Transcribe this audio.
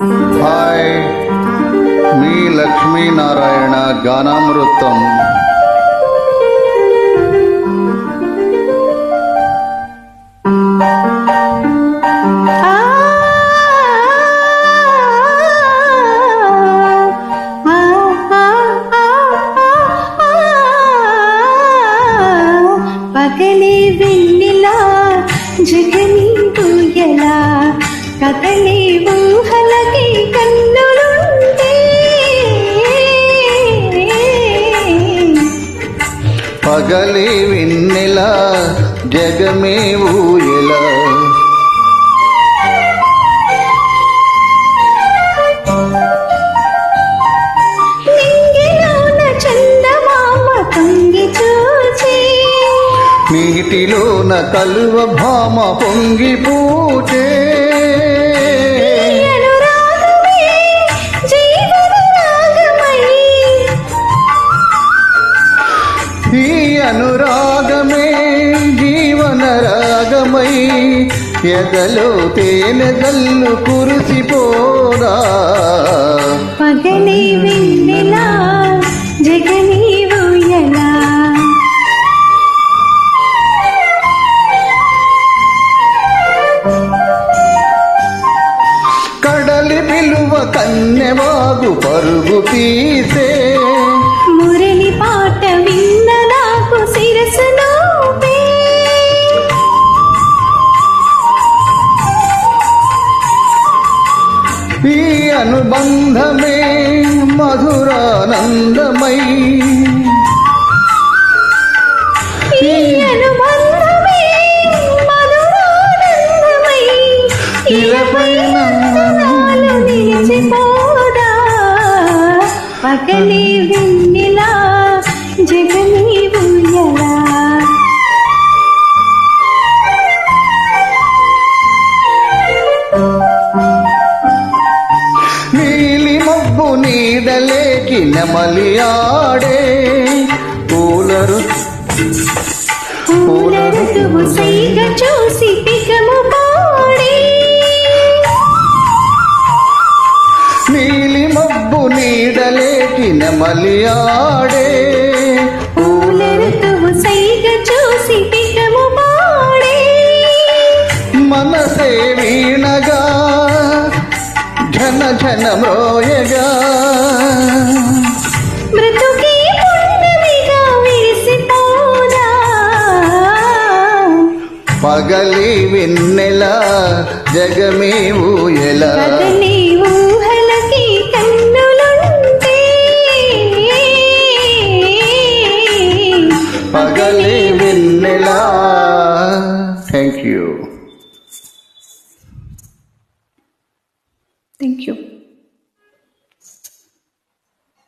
Hi మీ లక్ష్మీనారాయణ గానామృతం. పగలే వెన్నెలా జగని పూయలా కదలే పగలి వెన్నెల జగమే ఊయల. నీటిలోన కలువ భామ పొంగి పూచే. అనురాగమే జీవన రాగమై ఎదలో తేనె జల్లు కురిసిపోదా? పగలే వెన్నెలా జగనీ ఊయలా కడలి పిలువ కన్నెవాగు పరుగు తీసే మురళి పాట ఈ అనుబంధమే మధురానందమై. పగలే వెన్నెలా జగనీ మబ్బు నీడలేకి ఆడే పూలరు. పూల ఋతువు సైగ చూసి పాడే. నీలి మబ్బు నీడలేకి నెమలి ఆడే పూల ఋతువు సైగ చూసి పాడే. మనసే వీణగా ఘన ఘన మ్రోయగా పగలి వెన్నెల జగమే ఊయల. పగలి వెన్నెల. Thank you thank you